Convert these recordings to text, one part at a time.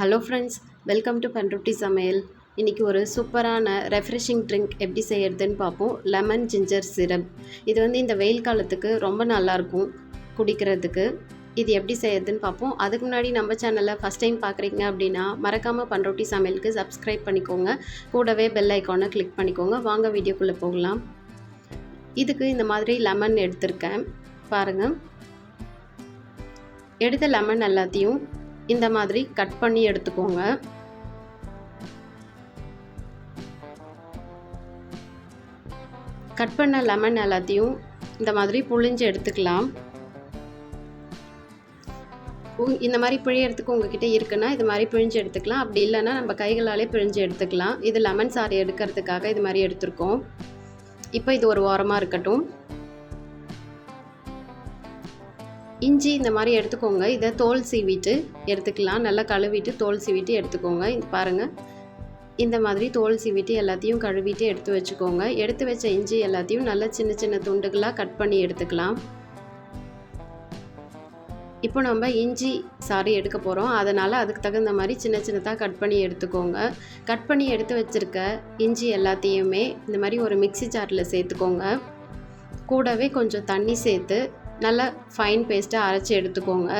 Hello friends welcome to Panruti சமையல். இன்றைக்கி ஒரு சூப்பரான ரெஃப்ரெஷிங் ட்ரிங்க் எப்படி செய்யறதுன்னு பார்ப்போம். லெமன் ஜிஞ்சர் சிரப் இது வந்து இந்த வெயில் காலத்துக்கு ரொம்ப நல்லாயிருக்கும் குடிக்கிறதுக்கு. இது எப்படி செய்யறதுன்னு பார்ப்போம். அதுக்கு முன்னாடி நம்ம சேனலை ஃபஸ்ட் டைம் பார்க்குறீங்க அப்படின்னா மறக்காமல் பண்ருட்டி சமையலுக்கு சப்ஸ்கிரைப் பண்ணிக்கோங்க. கூடவே பெல் ஐக்கானை கிளிக் பண்ணிக்கோங்க. வாங்க வீடியோக்குள்ளே போகலாம். இதுக்கு இந்த மாதிரி லெமன் எடுத்திருக்கேன். பாருங்கள் எடுத்த லெமன் எல்லாத்தையும் இந்த மாதிரி கட் பண்ணி எடுத்துக்கோங்க. கட் பண்ண லெமன் எல்லாத்தையும் இந்த மாதிரி புழிஞ்சு எடுத்துக்கலாம். இந்த மாதிரி பிழியறதுக்கு உங்ககிட்ட இருக்குன்னா இது மாதிரி பிழிஞ்சு எடுத்துக்கலாம். அப்படி இல்லைன்னா நம்ம கைகளாலே பிழிஞ்சு எடுத்துக்கலாம். இது லெமன் சாறு எடுக்கிறதுக்காக இது மாதிரி எடுத்திருக்கோம். இப்போ இது ஒரு ஓரமாக இருக்கட்டும். இஞ்சி இந்த மாதிரி எடுத்துக்கோங்க. இதை தோல் சீவிட்டு எடுத்துக்கலாம். நல்லா கழுவிட்டு தோல் சீவிட்டு எடுத்துக்கோங்க. இது பாருங்கள் இந்த மாதிரி தோல் சீவிட்டு எல்லாத்தையும் கழுவிட்டு எடுத்து வச்சுக்கோங்க. எடுத்து வச்ச இஞ்சி எல்லாத்தையும் நல்லா சின்ன சின்ன துண்டுகளாக கட் பண்ணி எடுத்துக்கலாம். இப்போ நம்ம இஞ்சி சாரி எடுக்க போகிறோம் அதனால் அதுக்கு தகுந்த மாதிரி சின்ன சின்னதாக கட் பண்ணி எடுத்துக்கோங்க. கட் பண்ணி எடுத்து வச்சுருக்க இஞ்சி எல்லாத்தையுமே இந்த மாதிரி ஒரு மிக்சி ஜாரில் சேர்த்துக்கோங்க. கூடவே கொஞ்சம் தண்ணி சேர்த்து நல்லா ஃபைன் பேஸ்ட்டாக அரைச்சி எடுத்துக்கோங்க.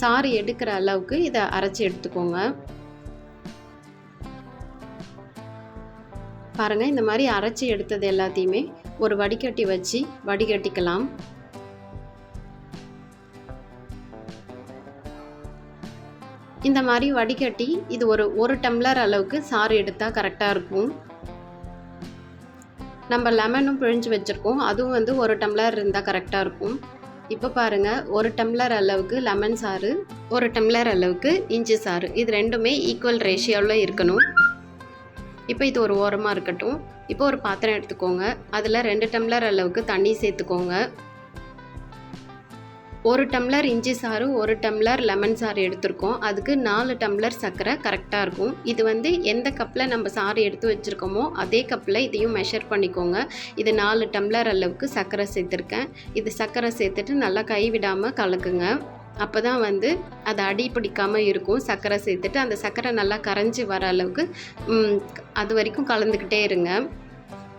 சாறு எடுக்கிற அளவுக்கு இதை அரைச்சி எடுத்துக்கோங்க. பாருங்கள் இந்த மாதிரி அரைச்சி எடுத்தது எல்லாத்தையுமே ஒரு வடிகட்டி வச்சு வடிகட்டிக்கலாம். இந்த மாதிரி வடிகட்டி இது ஒரு ஒரு டம்ளர் அளவுக்கு சாறு எடுத்தால் கரெக்டாக இருக்கும். நம்ம லெமனும் பிழிஞ்சு வச்சுருக்கோம். அதுவும் வந்து ஒரு டம்ளர் இருந்தால் கரெக்டாக இருக்கும். இப்போ பாருங்கள் ஒரு டம்ளர் அளவுக்கு லெமன் சாறு ஒரு டம்ளர் அளவுக்கு இஞ்சி சாறு. இது ரெண்டுமே ஈக்குவல் ரேஷியோவில் இருக்கணும். இப்போ இது ஒரு ஓரமாக இருக்கட்டும். இப்போ ஒரு பாத்திரம் எடுத்துக்கோங்க. அதில் ரெண்டு டம்ளர் அளவுக்கு தண்ணி சேர்த்துக்கோங்க. ஒரு டம்ளர் இஞ்சி சாறு ஒரு டம்ளர் லெமன் சாறு எடுத்திருக்கோம். அதுக்கு நாலு டம்ளர் சர்க்கரை கரெக்டாக இருக்கும். இது வந்து எந்த கப்பில் நம்ம சாறு எடுத்து வச்சுருக்கோமோ அதே கப்பில் இதையும் மெஷர் பண்ணிக்கோங்க. இது நாலு டம்ளர் அளவுக்கு சர்க்கரை சேர்த்துருக்கேன். இது சர்க்கரை சேர்த்துட்டு நல்லா கைவிடாமல் கலக்குங்க. அப்போ தான் வந்து அது அடி பிடிக்காமல் இருக்கும். சர்க்கரை சேர்த்துட்டு அந்த சர்க்கரை நல்லா கரைஞ்சி வர அளவுக்கு அது வரைக்கும் கலந்துக்கிட்டே இருங்க.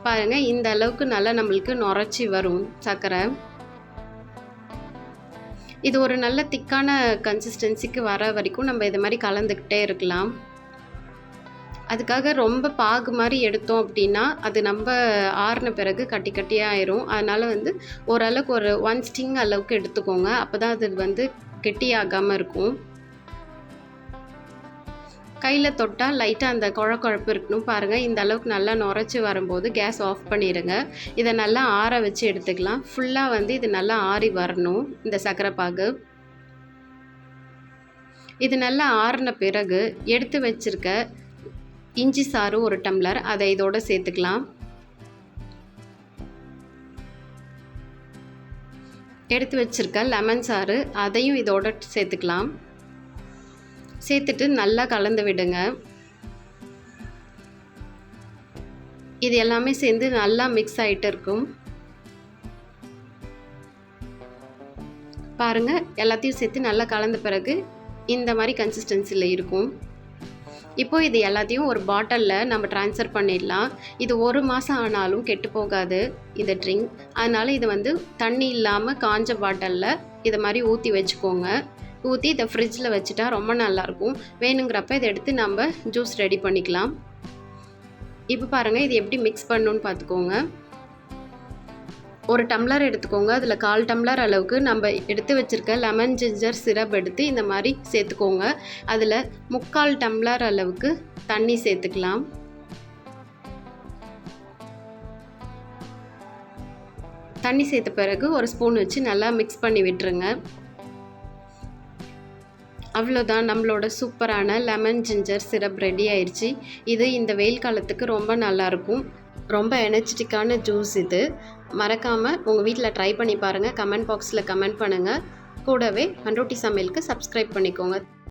பாருங்கள் இந்த அளவுக்கு நல்லா நம்மளுக்கு நுரைச்சி வரும் சர்க்கரை. இது ஒரு நல்ல திக்கான கன்சிஸ்டன்சிக்கு வர வரைக்கும் நம்ம இது மாதிரி கலந்துக்கிட்டே இருக்கலாம். அதுக்காக ரொம்ப பாகு மாதிரி எடுத்தோம் அப்படின்னா அது நம்ம ஆறின பிறகு கட்டி கட்டியாக ஆயிரும். அதனால் வந்து ஓரளவுக்கு ஒரு ஒன் ஸ்டிங் அளவுக்கு எடுத்துக்கோங்க. அப்போ தான் அது வந்து கெட்டியாகாமல் இருக்கும். கையில் தொட்டால் லைட்டாக அந்த குழ குழப்பு இருக்கணும் பாருங்கள் இந்த அளவுக்கு நல்லா நுரைச்சி வரும்போது கேஸ் ஆஃப் பண்ணிடுங்க இதை நல்லா ஆற வச்சு எடுத்துக்கலாம். ஃபுல்லாக வந்து இது நல்லா ஆறி வரணும். இந்த சர்க்கரை பாகு இது நல்லா ஆறின பிறகு எடுத்து வச்சுருக்க இஞ்சி சாறு ஒரு டம்ளர் அதை இதோடு சேர்த்துக்கலாம். எடுத்து வச்சுருக்க லெமன் சாறு அதையும் இதோட சேர்த்துக்கலாம். சேர்த்துட்டு நல்லா கலந்து விடுங்க. இது எல்லாமே சேர்ந்து நல்லா மிக்ஸ் ஆகிட்டு இருக்கும். பாருங்கள் எல்லாத்தையும் சேர்த்து நல்லா கலந்த பிறகு இந்த மாதிரி கன்சிஸ்டன்சியில் இருக்கும். இப்போது இது எல்லாத்தையும் ஒரு பாட்டிலில் நம்ம ட்ரான்ஸ்ஃபர் பண்ணிடலாம். இது ஒரு மாதம் ஆனாலும் கெட்டு போகாது இந்த ட்ரிங்க் அதனால் இது வந்து தண்ணி இல்லாமல் காஞ்ச பாட்டிலில் இதை மாதிரி ஊற்றி வச்சுக்கோங்க. ஊற்றி இதை ஃப்ரிட்ஜில் வச்சுட்டா ரொம்ப நல்லாயிருக்கும். வேணுங்கிறப்ப இதை எடுத்து நம்ம ஜூஸ் ரெடி பண்ணிக்கலாம். இப்போ பாருங்கள் இது எப்படி மிக்ஸ் பண்ணணுன்னு பார்த்துக்கோங்க. ஒரு டம்ளர் எடுத்துக்கோங்க. அதில் கால் டம்ளர் அளவுக்கு நம்ம எடுத்து வச்சுருக்க லெமன் ஜிஞ்சர் சிரப் எடுத்து இந்த மாதிரி சேர்த்துக்கோங்க. அதில் முக்கால் டம்ளர் அளவுக்கு தண்ணி சேர்த்துக்கலாம். தண்ணி சேர்த்த பிறகு ஒரு ஸ்பூன் வச்சு நல்லா மிக்ஸ் பண்ணி விட்டுருங்க. அவ்வளோதான். நம்மளோட சூப்பரான லெமன் ஜிஞ்சர் சிரப் ரெடி ஆயிடுச்சு இது இந்த வெயில் காலத்துக்கு ரொம்ப நல்லாயிருக்கும். ரொம்ப எனர்ஜெட்டிக்கான ஜூஸ் இது. மறக்காமல் உங்கள் வீட்டில் ட்ரை பண்ணி பாருங்கள் கமெண்ட் பாக்ஸில் கமெண்ட் பண்ணுங்கள் கூடவே பண்ருட்டி சமையலுக்கு சப்ஸ்கிரைப் பண்ணிக்கோங்க.